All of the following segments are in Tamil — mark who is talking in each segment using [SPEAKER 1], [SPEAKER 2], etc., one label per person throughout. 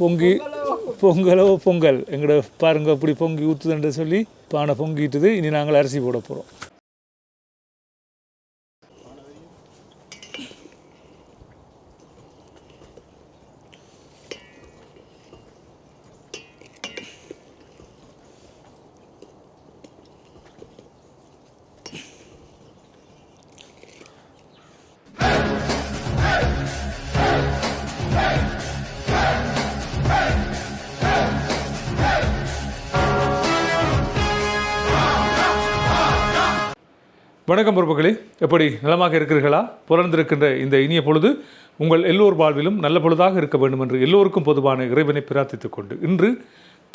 [SPEAKER 1] பொங்கி பொங்கலோ பொங்கல். எங்களோட பாருங்க அப்படி பொங்கி ஊற்றுதுன்ற சொல்லி பானை பொங்கிட்டுது. இனி நாங்கள் அரிசி போட போகிறோம் வணக்கம் பொறுப்புகளே. எப்படி நலமாக இருக்கிறீர்களா? புலர்ந்திருக்கின்ற இந்த இனிய பொழுது உங்கள் எல்லோர் வாழ்விலும் நல்ல பொழுதாக இருக்க வேண்டும் என்று எல்லோருக்கும் பொதுவான இறைவனை பிரார்த்தித்துக் கொண்டு இன்று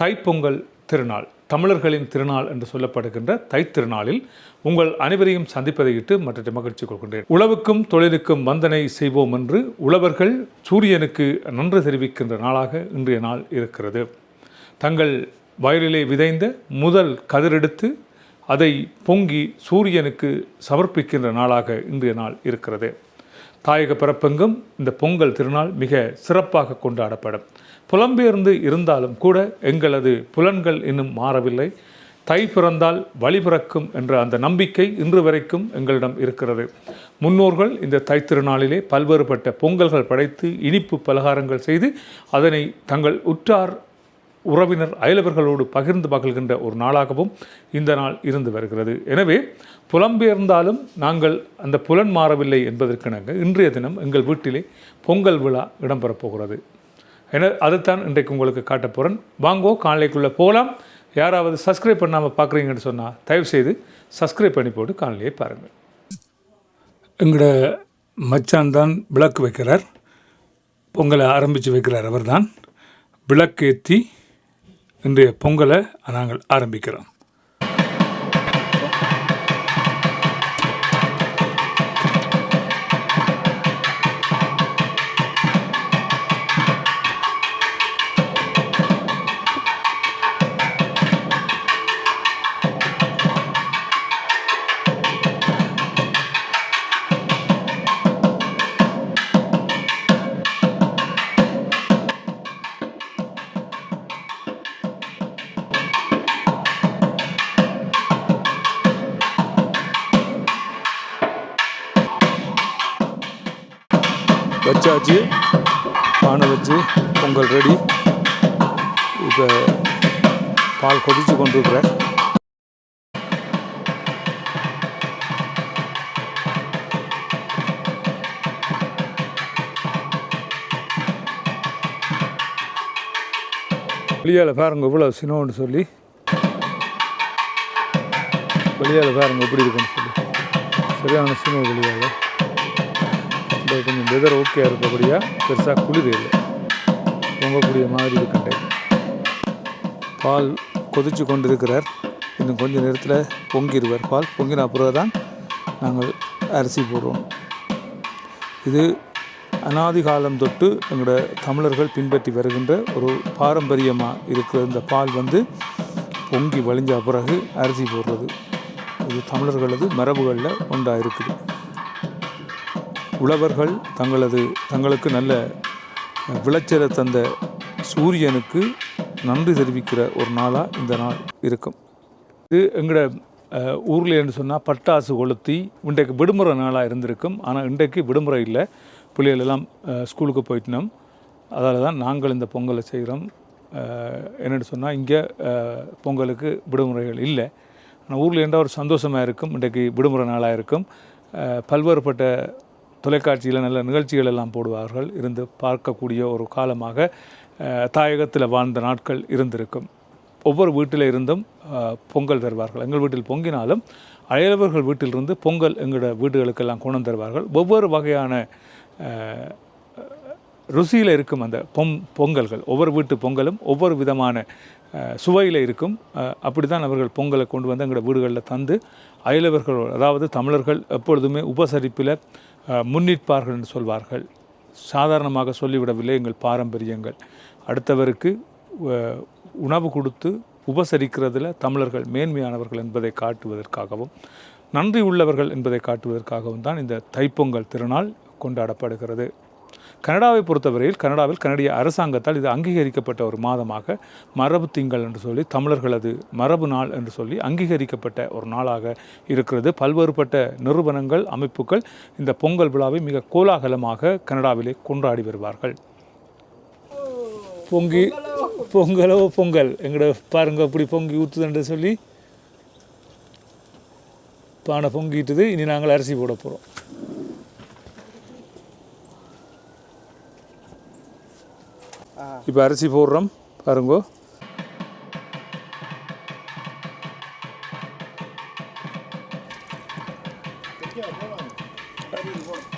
[SPEAKER 1] தைப்பொங்கல் திருநாள் தமிழர்களின் திருநாள் என்று சொல்லப்படுகின்ற தைத்திருநாளில் உங்கள் அனைவரையும் சந்திப்பதையிட்டு மற்ற மகிழ்ச்சி கொள்கின்றேன். உழவுக்கும் தொழிலுக்கும் வந்தனை செய்வோம் என்று உழவர்கள் சூரியனுக்கு நன்றி தெரிவிக்கின்ற நாளாக இன்றைய நாள் இருக்கிறது. தங்கள் வயலிலே விதைந்த முதல் கதிரெடுத்து அதை பொங்கி சூரியனுக்கு சமர்ப்பிக்கின்ற நாளாக இன்றைய நாள் இருக்கிறது. தாயக பிறப்பெங்கும் இந்த பொங்கல் திருநாள் மிக சிறப்பாக கொண்டாடப்படும். புலம்பெயர்ந்து இருந்தாலும் கூட எங்களது புலன்கள் இன்னும் மாறவில்லை. தை பிறந்தால் வழி பிறக்கும் என்ற அந்த நம்பிக்கை இன்று வரைக்கும் எங்களிடம் இருக்கிறது. முன்னோர்கள் இந்த தை திருநாளிலே பல்வேறுபட்ட பொங்கல்கள் படைத்து இனிப்பு பலகாரங்கள் செய்து அதனை தங்கள் உற்றார் உறவினர் அயலவர்களோடு பகிர்ந்து பகல்கின்ற ஒரு நாளாகவும் இந்த நாள் இருந்து வருகிறது. எனவே புலம்பெயர்ந்தாலும் நாங்கள் அந்த புலன் மாறவில்லை என்பதற்கிணங்க இன்றைய தினம் எங்கள் வீட்டிலே பொங்கல் விழா இடம்பெறப் போகிறது. என அதைத்தான் இன்றைக்கு உங்களுக்கு காட்டப் போகிறேன் வாங்கோ காலைக்குள்ளே போகலாம். யாராவது சப்ஸ்கிரைப் பண்ணாமல் பார்க்குறீங்கன்னு சொன்னால் தயவுசெய்து சப்ஸ்கிரைப் பண்ணி போட்டு காலையிலே பாருங்கள். எங்களோட மச்சான் தான் விளக்கு வைக்கிறார். பொங்கலை ஆரம்பித்து வைக்கிறார் அவர்தான். விளக்கேற்றி இன்றைய பொங்கலை நாங்கள் ஆரம்பிக்கிறோம். வச்சாச்சு. பானை வச்சு பொங்கல் ரெடி. இப்போ பால் கொதிச்சு கொண்டிருக்கிறார். வெளியால் பாருங்க இவ்வளோ சினோன்னு சொல்லி. வெளியால் பாருங்க எப்படி இருக்குன்னு சொல்லி. சரியான சினோ வெளியால். இப்போ கொஞ்சம் வெதர் ஓகே இருக்கக்கூடிய பெருசாக குளிர் இல்லை. பொங்கக்கூடிய மாதிரி இருக்கின்ற பால் கொதிச்சு கொண்டிருக்கிறார். இன்னும் கொஞ்ச நேரத்தில் பொங்கிடுவார் பால் பொங்கின பிறகு தான் நாங்கள் அரிசி போடுவோம். இது அனாதி காலம் தொட்டு எங்களோட தமிழர்கள் பின்பற்றி வருகின்ற ஒரு பாரம்பரியமாக இருக்கிற இந்த பால் வந்து பொங்கி வழிஞ்ச பிறகு அரிசி போடுறது. இது தமிழர்களது மரபுகளில் ஒன்றாக இருக்குது. உழவர்கள் தங்களது தங்களுக்கு நல்ல விளைச்சலை தந்த சூரியனுக்கு நன்றி தெரிவிக்கிற ஒரு நாளாக இந்த நாள் இருக்கும். இது எங்களோட ஊரில் என்று சொன்னால் பட்டாசு கொளுத்தி இன்றைக்கு விடுமுறை நாளாக இருந்திருக்கும். ஆனால் இன்றைக்கு விடுமுறை இல்லை. பிள்ளைகள் எல்லாம் ஸ்கூலுக்கு போயிட்டோம் அதால் தான் நாங்கள் இந்த பொங்கலை செய்கிறோம் என்னென்னு சொன்னால் இங்கே பொங்கலுக்கு விடுமுறைகள் இல்லை. ஆனால் ஊரில் என்ற ஒரு சந்தோஷமாக இருக்கும். இன்றைக்கு விடுமுறை நாளாக இருக்கும். பல்வேறுபட்ட தொலைக்காட்சியில் நல்ல நிகழ்ச்சிகள் எல்லாம் போடுவார்கள். இருந்து பார்க்கக்கூடிய ஒரு காலமாக தாயகத்தில் வாழ்ந்த நாட்கள் இருந்திருக்கும். ஒவ்வொரு வீட்டில் இருந்தும் பொங்கல் தருவார்கள். எங்கள் வீட்டில் பொங்கினாலும் அயலவர்கள் வீட்டிலிருந்து பொங்கல் எங்களோட வீடுகளுக்கெல்லாம் கொண்டு தருவார்கள். ஒவ்வொரு வகையான ருசியில் இருக்கும் அந்த பொங் பொங்கல்கள். ஒவ்வொரு வீட்டு பொங்கலும் ஒவ்வொரு விதமான சுவையில் இருக்கும். அப்படி தான் அவர்கள் பொங்கலை கொண்டு வந்து எங்களோட வீடுகளில் தந்து அயலவர்கள் அதாவது தமிழர்கள் எப்பொழுதுமே உபசரிப்பில் முன்னிற்பார்கள் என்று சொல்வார்கள். சாதாரணமாக சொல்லிவிடவில்லை எங்கள் பாரம்பரியங்கள். அடுத்தவருக்கு உணவு கொடுத்து உபசரிக்கிறதுல தமிழர்கள் மேன்மையானவர்கள் என்பதை காட்டுவதற்காகவும் நன்றி உள்ளவர்கள் என்பதை காட்டுவதற்காகவும் தான் இந்த தைப்பொங்கல் திருநாள் கொண்டாடப்படுகிறது. கனடாவை பொறுத்தவரையில் கனடாவில் கனடிய அரசாங்கத்தால் இது அங்கீகரிக்கப்பட்ட ஒரு மாதமாக மரபு திங்கள் என்று சொல்லி தமிழர்களது மரபு நாள் என்று சொல்லி அங்கீகரிக்கப்பட்ட ஒரு நாளாக இருக்கிறது. பல்வேறுபட்ட நிறுவனங்கள் அமைப்புகள் இந்த பொங்கல் விழாவை மிக கோலாகலமாக கனடாவிலே கொண்டாடி வருவார்கள். பொங்கி பொங்கலோ பொங்கல். எங்கட பாருங்க அப்படி பொங்கி ஊற்றுதுன்னு சொல்லி. பானை பொங்கிட்டுது இனி நாங்கள் அரிசி போட போகிறோம் இப்போ அரிசி போடுறோம் பாருங்கோ Thank you.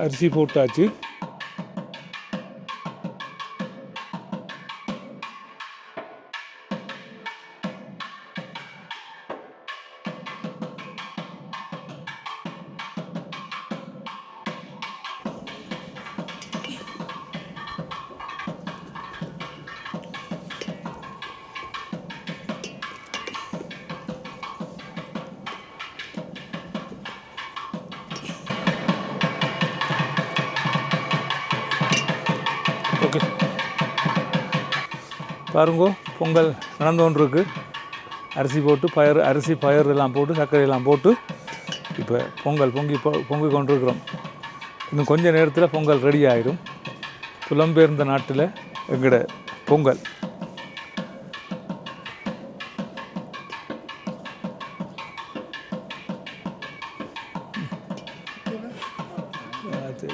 [SPEAKER 1] அரிசி போட்டாச்சு. பாருங்கோ பொங்கல் நடந்து கொண்டு இருக்கு அரிசி போட்டு பயறு அரிசி பயறு எல்லாம் போட்டு சர்க்கரை எல்லாம் போட்டு இப்போ பொங்கல் பொங்கி பொ- பொங்கி கொண்டிருக்கிறோம். இன்னும் கொஞ்ச நேரத்தில் பொங்கல் ரெடி ஆயிடும் புலம்பெயர்ந்த நாட்டில் எங்கட பொங்கல். அது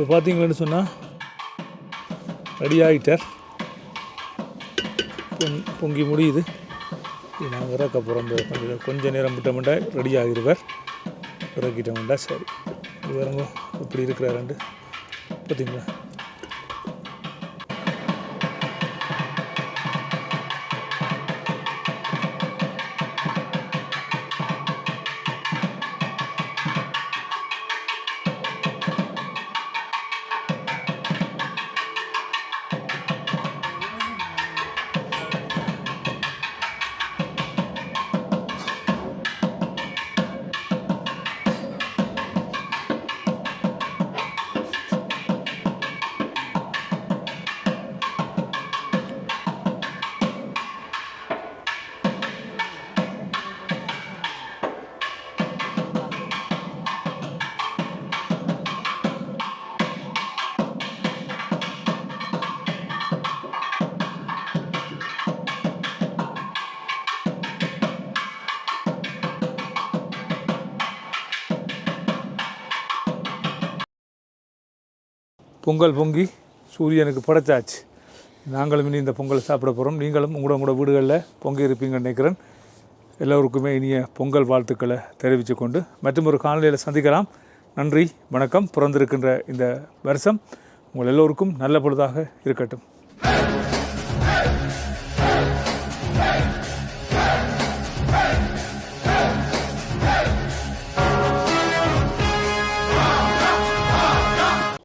[SPEAKER 1] இப்போ பார்த்தீங்களேன்னு சொன்னால் ரெடி ஆகிட்டார். பொங் பொங்கி முடியுது. நாங்கள் இறக்க போகிறோம் கொஞ்சம் கொஞ்ச நேரம் விட்டோம்டா ரெடி ஆகிடுவார். இறக்கிட்டோம்டா சரி. இது பாருங்க இப்படி இருக்கிறாருண்டு பார்த்தீங்களா? பொங்கல் பொங்கி சூரியனுக்கு படைச்சாச்சு. நாங்களும் இனி இந்த பொங்கலை சாப்பிட போகிறோம் நீங்களும் உங்களோட உங்களோட வீடுகளில் பொங்கி இருப்பீங்கன்னு நினைக்கிறேன். எல்லோருக்குமே இனிய பொங்கல் வாழ்த்துக்களை தெரிவித்து கொண்டு மற்றும் ஒரு காணொலியில் சந்திக்கலாம். நன்றி வணக்கம். பிறந்திருக்கின்ற இந்த வருஷம் உங்கள் எல்லோருக்கும் நல்ல பொழுதாக இருக்கட்டும்.